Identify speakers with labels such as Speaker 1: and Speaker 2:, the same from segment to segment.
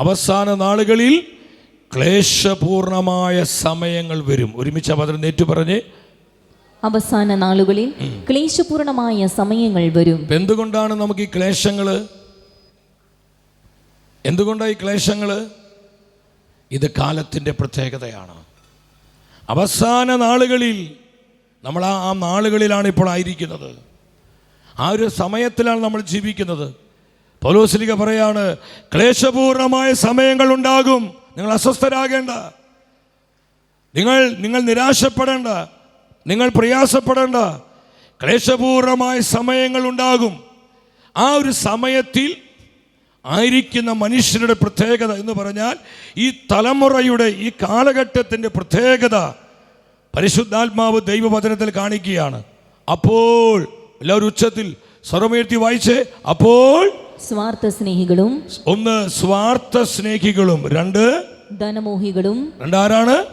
Speaker 1: അവസാന നാളുകളിൽ ക്ലേശപൂർണമായ സമയങ്ങൾ വരും. ഒരുമിച്ച് പതിനെട്ട് നേറ്റു പറഞ്ഞ്.
Speaker 2: അവസാന നാളുകളിൽ ക്ലേശപൂർണമായ സമയങ്ങൾ വരും.
Speaker 1: എന്തുകൊണ്ടാണ് നമുക്ക് ഈ ക്ലേശങ്ങൾ എന്തുകൊണ്ടാണ് ഈ ക്ലേശങ്ങൾ ഇത് കാലത്തിന്റെ പ്രത്യേകതയാണ്. അവസാന നാളുകളിൽ നമ്മൾ ആ നാളുകളിലാണ് ഇപ്പോൾ ആയിരിക്കുന്നത്. ആ ഒരു സമയത്തിലാണ് നമ്മൾ ജീവിക്കുന്നത്. പൗലോസ്ലിക പറയാണ് ക്ലേശപൂർണമായ സമയങ്ങൾ ഉണ്ടാകും നിങ്ങൾ അസ്വസ്ഥരാകേണ്ട. നിങ്ങൾ നിങ്ങൾ നിരാശപ്പെടേണ്ട. നിങ്ങൾ പ്രയാസപ്പെടേണ്ട. ക്ലേശപൂർണമായ സമയങ്ങൾ ഉണ്ടാകും ആ ഒരു സമയത്തിൽ ആയിരിക്കുന്ന മനുഷ്യരുടെ പ്രത്യേകത എന്ന് പറഞ്ഞാൽ ഈ തലമുറയുടെ ഈ കാലഘട്ടത്തിന്റെ പ്രത്യേകത പരിശുദ്ധാത്മാവ് ദൈവവചനത്തിൽ കാണിക്കുകയാണ്. അപ്പോൾ എല്ലാവരും ഉച്ചത്തിൽ സർവമീർത്തി വായിച്ചേ അപ്പോൾ
Speaker 2: സ്വാർത്ഥ സ്നേഹികളും
Speaker 1: ഒന്ന് സ്വാർത്ഥ സ്നേഹികളും രണ്ട്
Speaker 2: ധനമോഹികളും.
Speaker 1: രണ്ടാരാണ്?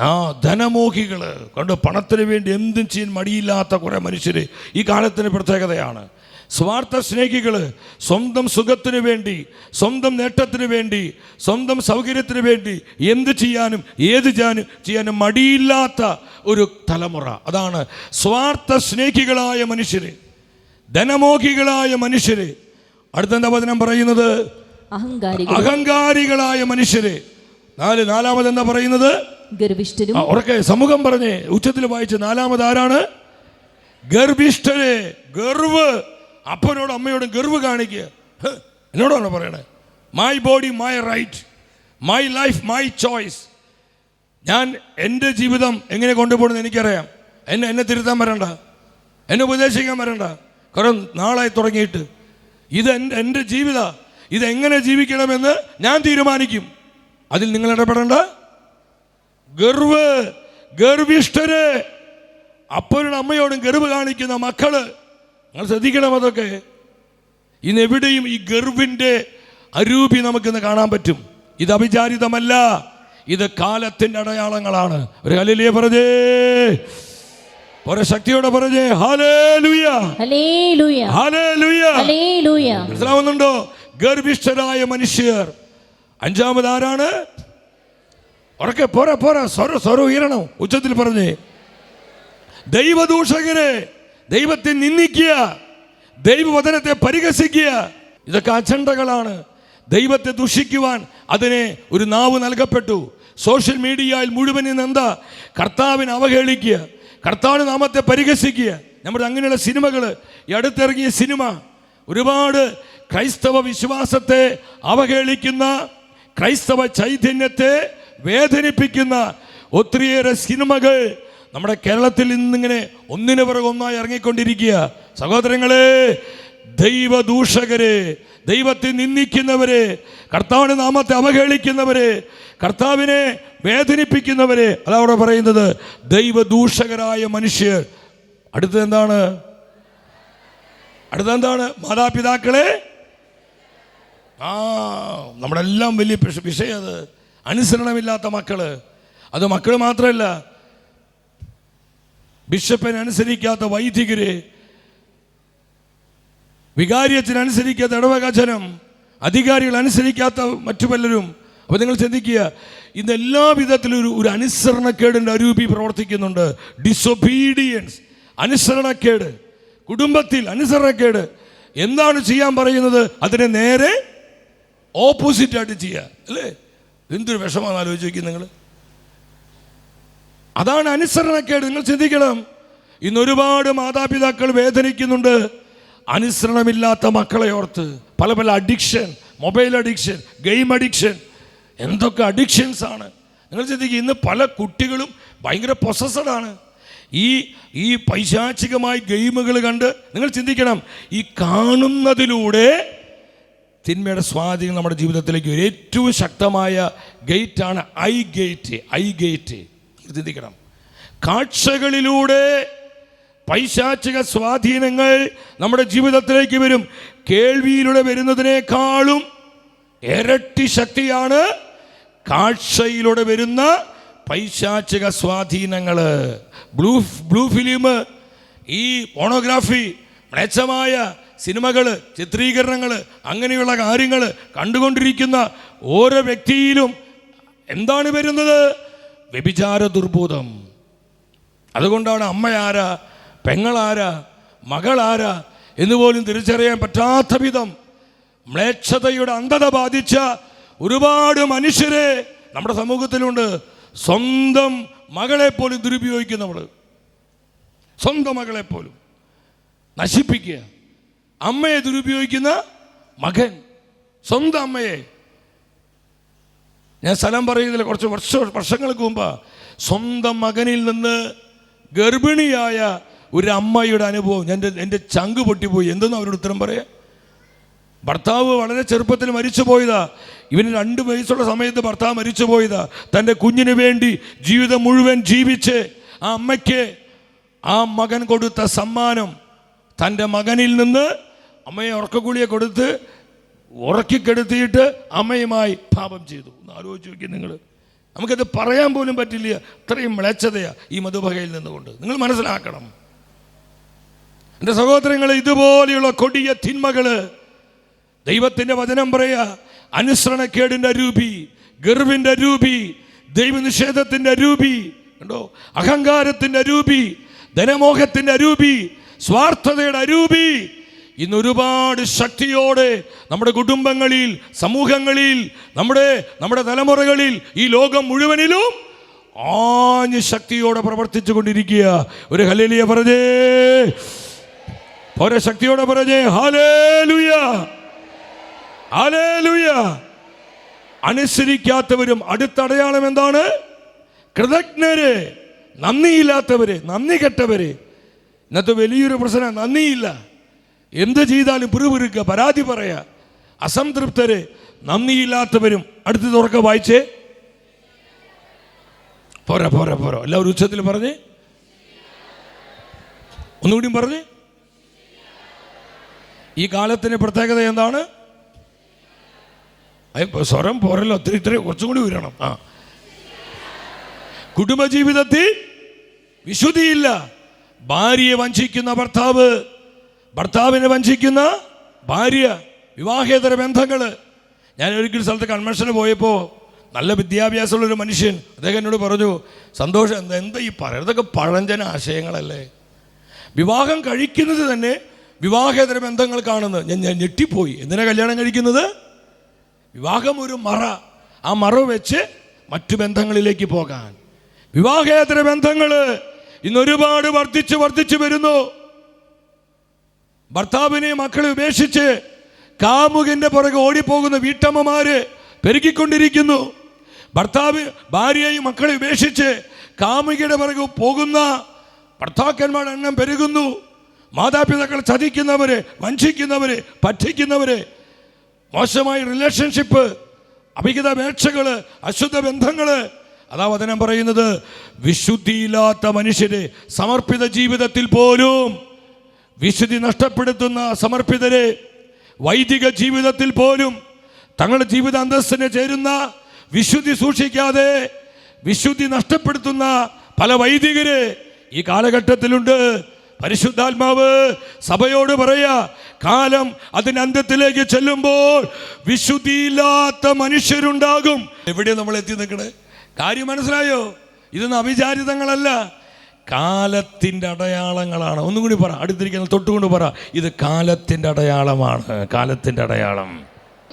Speaker 1: ആ ധനമോഹികൾ. കണ്ട് പണത്തിന് വേണ്ടി എന്തും ചെയ്യാൻ മടിയില്ലാത്ത കുറെ മനുഷ്യര് ഈ കാലത്തിന് പ്രത്യേകതയാണ്. സ്വാർത്ഥ സ്നേഹികൾ സ്വന്തം സുഖത്തിന് വേണ്ടി സ്വന്തം നേട്ടത്തിന് വേണ്ടി സ്വന്തം സൗകര്യത്തിന് വേണ്ടി എന്ത് ചെയ്യാനും ഏത് ചെയ്യാനും ചെയ്യാനും മടിയില്ലാത്ത ഒരു തലമുറ. അതാണ് സ്വാർത്ഥ സ്നേഹികളായ മനുഷ്യര്. ധനമോഹികളായ മനുഷ്യര്. അടുത്തെന്താ വചനം പറയുന്നത്? അഹങ്കാരികളായ മനുഷ്യര്. നാല് നാലാമത് എന്താ പറയുന്നത് ഉറക്കെ സമൂഹം പറഞ്ഞേ. ഉച്ചത്തിൽ വായിച്ച് നാലാമത് ആരാണ്? ഗർഭിഷ്ഠരെ. ഗർവ്. അപ്പനോടും അമ്മയോടും ഗർവ് കാണിക്കുക. എന്നോടാണോ എന്നോടാണ് പറയണേ? My body my right my life my choice ഞാൻ എന്റെ ജീവിതം എങ്ങനെ കൊണ്ടുപോകണമെന്ന് എനിക്കറിയാം. എന്നെ എന്നെ തിരുത്താൻ വരണ്ട. എന്നെ ഉപദേശിക്കാൻ വരണ്ട. കുറെ നാളായി തുടങ്ങിയിട്ട്. ഇത് എന്റെ എന്റെ ജീവിത. ഇതെങ്ങനെ ജീവിക്കണമെന്ന് ഞാൻ തീരുമാനിക്കും. അതിൽ നിങ്ങൾ ഇടപെടേണ്ട. ഗർവ് ഗർഭിഷ്ഠര് അപ്പനും അമ്മയോടും ഗർവ് കാണിക്കുന്ന മക്കൾ. നിങ്ങൾ ശ്രദ്ധിക്കണം അതൊക്കെ. ഇന്ന് എവിടെയും ഈ ഗർവിന്റെ അരൂപി നമുക്കിന്ന് കാണാൻ പറ്റും. ഇത് അവിചാരിതമല്ല. ഇത് കാലത്തിന്റെ അടയാളങ്ങളാണ്. ഒരു ഹലിലിയെ പറഞ്ഞേ. ഒരു ശക്തിയോടെ പറഞ്ഞേ മനസ്സിലാവുന്നുണ്ടോ? ഗർഭിഷ്ഠരായ മനുഷ്യർ. അഞ്ചാമത് ആരാണ് ഉറക്കെ പോരാ പോരാ. സ്വര സ്വര ഉയരണം. ഉച്ചത്തിൽ പറഞ്ഞേ. ദൈവദൂഷകരെ ദൈവത്തെ നിന്ദിക്കുക. ദൈവവചനത്തെ പരിഹസിക്കുക. ഇതൊക്കെ അജണ്ടകളാണ്. ദൈവത്തെ ദുഷിക്കുവാൻ അതിനെ ഒരു നാവ് നൽകപ്പെട്ടു. സോഷ്യൽ മീഡിയയിൽ മുഴുവൻ ഇന്ന് എന്താ? കർത്താവിനെ അവഹേളിക്കുക. കർത്താവ് നാമത്തെ പരിഹസിക്കുക. നമ്മുടെ അങ്ങനെയുള്ള സിനിമകൾ ഈ അടുത്തിറങ്ങിയ സിനിമ ഒരുപാട് ക്രൈസ്തവ വിശ്വാസത്തെ അവഹേളിക്കുന്ന ക്രൈസ്തവ ചൈതന്യത്തെ വേദനിപ്പിക്കുന്ന ഒത്തിരിയേറെ സിനിമകൾ നമ്മുടെ കേരളത്തിൽ ഇന്നിങ്ങനെ ഒന്നിനു പിറകെ ഒന്നായി ഇറങ്ങിക്കൊണ്ടിരിക്കുക. സഹോദരങ്ങളെ ദൈവദൂഷകരെ ദൈവത്തെ നിന്ദിക്കുന്നവരെ കർത്താവിന്റെ നാമത്തെ അവഹേളിക്കുന്നവരെ കർത്താവിനെ വേദനിപ്പിക്കുന്നവരെ. അതവിടെ പറയുന്നത് ദൈവദൂഷകരായ മനുഷ്യർ. അടുത്തത് എന്താണ്? അടുത്തെന്താണ് മാതാപിതാക്കളെ? ആ നമ്മുടെ എല്ലാം വലിയ വിഷ- വിഷയം അത്. അനുസരണമില്ലാത്ത മക്കൾ. അത് മക്കൾ മാത്രമല്ല ബിഷപ്പിനെ അനുസരിക്കാത്ത വൈദികര് വികാരിയത്തിനനുസരിക്കാത്ത ഇടവകാചനം അധികാരികൾ അനുസരിക്കാത്ത മറ്റു പലരും. അപ്പോൾ നിങ്ങൾ ചിന്തിക്കുക ഇന്ന് എല്ലാ വിധത്തിലും ഒരു ഒരു അനുസരണക്കേടിന്റെ അരൂപി പ്രവർത്തിക്കുന്നുണ്ട്. ഡിസൊബീഡിയൻസ് അനുസരണക്കേട്. കുടുംബത്തിൽ അനുസരണക്കേട്. എന്താണ് ചെയ്യാൻ പറയുന്നത്? അതിനെ നേരെ ഓപ്പോസിറ്റായിട്ട് ചെയ്യുക. അല്ലേ? എന്തൊരു വിഷമാണെന്ന് ആലോചിക്കും നിങ്ങൾ? അതാണ് അനുസരണക്കേട്. നിങ്ങൾ ചിന്തിക്കണം ഇന്ന് ഒരുപാട് മാതാപിതാക്കൾ വേദനിക്കുന്നുണ്ട്. അനുസരണമില്ലാത്ത മക്കളെ ഓർത്ത് പല പല addiction mobile addiction game addiction എന്തൊക്കെ അഡിക്ഷൻസ് ആണ്. നിങ്ങൾ ചിന്തിക്കുക ഇന്ന് പല കുട്ടികളും ഭയങ്കര ആണ്. ഈ ഈ പൈശാചികമായ ഗെയിമുകൾ കണ്ട് നിങ്ങൾ ചിന്തിക്കണം ഈ കാണുന്നതിലൂടെ തിന്മയുടെ സ്വാധീനം നമ്മുടെ ജീവിതത്തിലേക്ക് ഒരു ഏറ്റവും ശക്തമായ ഗേറ്റാണ് ഐ ഗേറ്റ് ഐ ഗേറ്റ് ചിന്തിക്കണം. കാഴ്ചകളിലൂടെ പൈശാചിക സ്വാധീനങ്ങൾ നമ്മുടെ ജീവിതത്തിലേക്ക് വരും. കേൾവിയിലൂടെ വരുന്നതിനേക്കാളും ഇരട്ടി ശക്തിയാണ് കാഴ്ചയിലൂടെ വരുന്ന പൈശാചിക സ്വാധീനങ്ങൾ. ബ്ലൂ ബ്ലൂ ഫിലിം ഈ പോണോഗ്രാഫി മ്ലേച്ഛമായ സിനിമകൾ ചിത്രീകരണങ്ങൾ അങ്ങനെയുള്ള കാര്യങ്ങൾ കണ്ടുകൊണ്ടിരിക്കുന്ന ഓരോ വ്യക്തിയിലും എന്താണ് വരുന്നത്? വ്യഭിചാര ദുർബോധം. അതുകൊണ്ടാണ് അമ്മ ആരാ പെങ്ങളാരാ? മകളാരാ? എന്ന് പോലും തിരിച്ചറിയാൻ പറ്റാത്ത വിധം മ്ലേച്ഛതയുടെ അന്ധത ബാധിച്ച ഒരുപാട് മനുഷ്യരെ നമ്മുടെ സമൂഹത്തിലുണ്ട്. സ്വന്തം മകളെ പോലും നമ്മൾ സ്വന്തം മകളെ പോലും നശിപ്പിക്കുക. അമ്മയെ ദുരുപയോഗിക്കുന്ന മകൻ. സ്വന്തം അമ്മയെ. ഞാൻ സ്ഥലം പറയുന്നില്ല കുറച്ച് വർഷ വർഷങ്ങൾക്ക് മുമ്പ് സ്വന്തം മകനിൽ നിന്ന് ഗർഭിണിയായ ഒരു അമ്മയുടെ അനുഭവം എന്റെ എന്റെ ചങ്ക് പൊട്ടിപ്പോയി. എന്തെന്ന് അവരോട് ഉത്തരം പറയാം? ഭർത്താവ് വളരെ ചെറുപ്പത്തിൽ മരിച്ചു പോയതാ. ഇവന് രണ്ട് വയസ്സുള്ള സമയത്ത് ഭർത്താവ് മരിച്ചു പോയതാ. തന്റെ കുഞ്ഞിന് വേണ്ടി ജീവിതം മുഴുവൻ ജീവിച്ച് ആ അമ്മയ്ക്ക് ആ മകൻ കൊടുത്ത സമ്മാനം തന്റെ മകനിൽ നിന്ന് അമ്മയെ ഉറക്കക്കുളിയെ കൊടുത്ത് ഉറക്കിക്കെടുത്തിയിട്ട് അമ്മയുമായി പാപം ചെയ്തു. ഒന്ന് ആലോചിച്ച് നോക്കി നിങ്ങൾ. നമുക്കത് പറയാൻ പോലും പറ്റില്ല. അത്രയും മ്ലേച്ഛതയാ ഈ മധുബകയിൽ നിന്നുകൊണ്ട്. നിങ്ങൾ മനസ്സിലാക്കണം. എന്റെ സഹോദരങ്ങൾ ഇതുപോലെയുള്ള കൊടിയ തിന്മകൾ ദൈവത്തിന്റെ വചനം പറയുക അനുസരണക്കേടിന്റെ രൂപി ഗർവിന്റെ രൂപി ദൈവനിഷേധത്തിന്റെ രൂപി കണ്ടോ? അഹങ്കാരത്തിന്റെ രൂപി ധനമോഹത്തിന്റെ രൂപി സ്വാർത്ഥതയുടെ അരൂപി ഇന്ന് ഒരുപാട് ശക്തിയോടെ നമ്മുടെ കുടുംബങ്ങളിൽ സമൂഹങ്ങളിൽ നമ്മുടെ നമ്മുടെ തലമുറകളിൽ ഈ ലോകം മുഴുവനിലും ആഞ്ഞ് ശക്തിയോടെ പ്രവർത്തിച്ചു കൊണ്ടിരിക്കുക ഒരു ഹലേലിയ പറഞ്ഞേ. ഓരോ ശക്തിയോടെ പറഞ്ഞേ ഹാലേലുയ ഹാലേലുയ അനുസരിക്കാത്തവരും അടുത്ത അടയാളം എന്താണ്? കൃതജ്ഞര് നന്ദിയില്ലാത്തവര് നന്ദി കെട്ടവര്. ഇന്നത്തെ വലിയൊരു പ്രശ്നം നന്ദിയില്ല. എന്ത് ചെയ്താലും പിറുപിറുക്കുക പരാതി പറയാ. അസംതൃപ്തര് നന്ദിയില്ലാത്തവരും. അടുത്ത് തുറക്ക വായിച്ചേ. പോരാ പോരാ പോരാ. എല്ലാവരും ഉച്ചത്തിൽ പറഞ്ഞേ. ഒന്നുകൂടിയും പറഞ്ഞേ. ഈ കാലത്തിന് പ്രത്യേകത എന്താണ്? സ്വരം പോരല്ലോ. ഒത്തിരി ഇത്രയും കുറച്ചും കൂടി ഉയരണം. ആ. കുടുംബജീവിതത്തിൽ വിശുദ്ധിയില്ല. ഭാര്യയെ വഞ്ചിക്കുന്ന ഭർത്താവ് ഭർത്താവിനെ വഞ്ചിക്കുന്ന ഭാര്യ വിവാഹേതര ബന്ധങ്ങൾ ഞാൻ ഒരിക്കൽ സ്ഥലത്ത് കൺവെൻഷന് പോയപ്പോൾ നല്ല വിദ്യാഭ്യാസമുള്ള ഒരു മനുഷ്യൻ അദ്ദേഹം എന്നോട് പറഞ്ഞു സന്തോഷം എന്താ എന്താ ഈ പറയുന്നതൊക്കെ പഴഞ്ചന ആശയങ്ങളല്ലേ? വിവാഹം കഴിക്കുന്നത് തന്നെ വിവാഹേതര ബന്ധങ്ങൾ കാണുന്നത്. ഞാൻ ഞാൻ ഞെട്ടിപ്പോയി. എന്തിനാ കല്യാണം കഴിക്കുന്നത്? വിവാഹം ഒരു മറ. ആ മറ വെച്ച് മറ്റു ബന്ധങ്ങളിലേക്ക് പോകാൻ. വിവാഹേതര ബന്ധങ്ങൾ ഇന്ന് ഒരുപാട് വർദ്ധിച്ച് വർദ്ധിച്ചു വരുന്നു. ഭർത്താവിനെ മക്കളെ ഉപേക്ഷിച്ച് കാമുകന്റെ പുറകെ ഓടിപ്പോകുന്ന വീട്ടമ്മമാര് പെരുകിക്കൊണ്ടിരിക്കുന്നു. ഭർത്താവ് ഭാര്യയെയും മക്കളെ ഉപേക്ഷിച്ച് കാമുകിയുടെ പുറകെ പോകുന്ന ഭർത്താക്കന്മാരുടെ എണ്ണം പെരുകുന്നു. മാതാപിതാക്കൾ ചതിക്കുന്നവര് വഞ്ചിക്കുന്നവര് പറ്റിക്കുന്നവര് മോശമായ റിലേഷൻഷിപ്പ് അഭിഹിത വേക്ഷകൾ അശുദ്ധ ബന്ധങ്ങൾ അതാ വചനം പറയുന്നത് വിശുദ്ധിയില്ലാത്ത മനുഷ്യരെ സമർപ്പിത ജീവിതത്തിൽ പോലും വിശുദ്ധി നഷ്ടപ്പെടുത്തുന്ന സമർപ്പിതരെ വൈദിക ജീവിതത്തിൽ പോലും തങ്ങളുടെ ജീവിത അന്തസ്സിന് ചേരുന്ന വിശുദ്ധി സൂക്ഷിക്കാതെ വിശുദ്ധി നഷ്ടപ്പെടുത്തുന്ന പല വൈദികരെ ഈ കാലഘട്ടത്തിലുണ്ട്. പരിശുദ്ധാത്മാവ് സഭയോട് പറയാ കാലം അതിന് അന്ത്യത്തിലേക്ക് ചെല്ലുമ്പോൾ വിശുദ്ധിയില്ലാത്ത മനുഷ്യരുണ്ടാകും. എവിടെ നമ്മൾ എത്തി നിൽക്കണേ? കാര്യം മനസ്സിലായോ? ഇതൊന്നും അവിചാരിതങ്ങളല്ല. കാലത്തിന്റെ അടയാളങ്ങളാണ്. ഒന്നും കൂടി പറ അടുത്തിരിക്കുന്ന തൊട്ടുകൊണ്ട് പറ ഇത് കാലത്തിന്റെ അടയാളമാണ്. കാലത്തിന്റെ അടയാളം.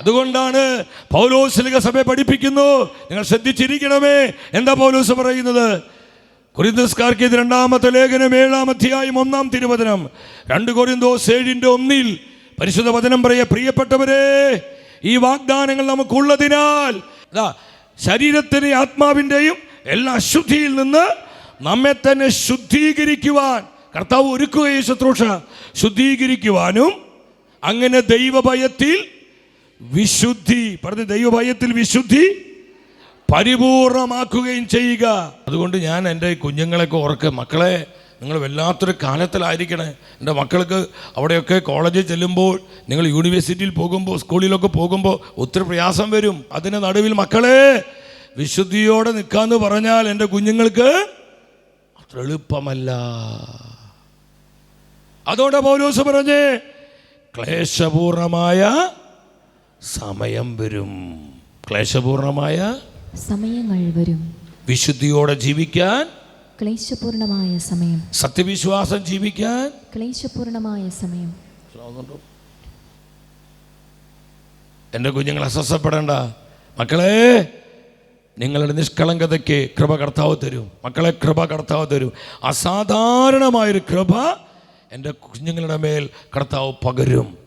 Speaker 1: അതുകൊണ്ടാണ് പൗലോസ്ലിക സഭയെ പഠിപ്പിക്കുന്നു. നിങ്ങൾ ശ്രദ്ധിച്ചിരിക്കണമേ. എന്താ പൗലോസ് പറയുന്നത്? കൊരിന്തസ്കാർക്ക് ഇത് രണ്ടാമത്തെ ലേഖനം ഏഴാം അധ്യായം ഒന്നാം തിരുവചനം. രണ്ട് കൊരിന്തോസ് ഏഴിന്റെ ഒന്നിൽ പരിശുദ്ധ വചനം പറയ പ്രിയപ്പെട്ടവരെ ഈ വാഗ്ദാനങ്ങൾ നമുക്കുള്ളതിനാൽ ശരീരത്തിന്റെ ആത്മാവിന്റെയും എല്ലാ അശുദ്ധിയിൽ നിന്ന് നമ്മെ തന്നെ ശുദ്ധീകരിക്കുവാൻ കർത്താവ് ഒരുക്കുകയും ശുശ്രൂഷ. ശുദ്ധീകരിക്കുവാനും അങ്ങനെ ദൈവഭയത്തിൽ വിശുദ്ധി പറഞ്ഞ ദൈവഭയത്തിൽ വിശുദ്ധി പരിപൂർണമാക്കുകയും ചെയ്യുക. അതുകൊണ്ട് ഞാൻ എന്റെ കുഞ്ഞുങ്ങളെയൊക്കെ ഓർക്കുക മക്കളെ നിങ്ങൾ വല്ലാത്തൊരു കാലത്തിലായിരിക്കണേ. എന്റെ മക്കൾക്ക് അവിടെയൊക്കെ കോളേജിൽ ചെല്ലുമ്പോൾ നിങ്ങൾ യൂണിവേഴ്സിറ്റിയിൽ പോകുമ്പോൾ സ്കൂളിലൊക്കെ പോകുമ്പോൾ ഒത്തിരി പ്രയാസം വരും. അതിന് നടുവിൽ മക്കളെ വിശുദ്ധിയോടെ നിൽക്കാന്ന് പറഞ്ഞാൽ എന്റെ കുഞ്ഞുങ്ങൾക്ക് അത്ര എളുപ്പമല്ല. അതോടെ പൗലോസ് പറഞ്ഞ് ക്ലേശപൂർണമായ സമയം വരും. ക്ലേശപൂർണമായ
Speaker 2: സമയങ്ങൾ വരും.
Speaker 1: വിശുദ്ധിയോടെ ജീവിക്കാൻ
Speaker 2: ക്ലേശപൂർണമായ സമയം.
Speaker 1: സത്യവിശ്വാസം ജീവിക്കാൻ.
Speaker 2: ക്ലേശപൂർണമായ സമയം.
Speaker 1: എന്റെ കുഞ്ഞുങ്ങൾ അസ്വസ്ഥപ്പെടേണ്ട. മക്കളെ നിങ്ങളുടെ നിഷ്കളങ്കതയ്ക്ക് കൃപ കർത്താവ് തരും. മക്കളെ കൃപ കർത്താവ് തരും. അസാധാരണമായൊരു കൃപ എന്റെ കുഞ്ഞുങ്ങളുടെ മേൽ കർത്താവ് പകരും.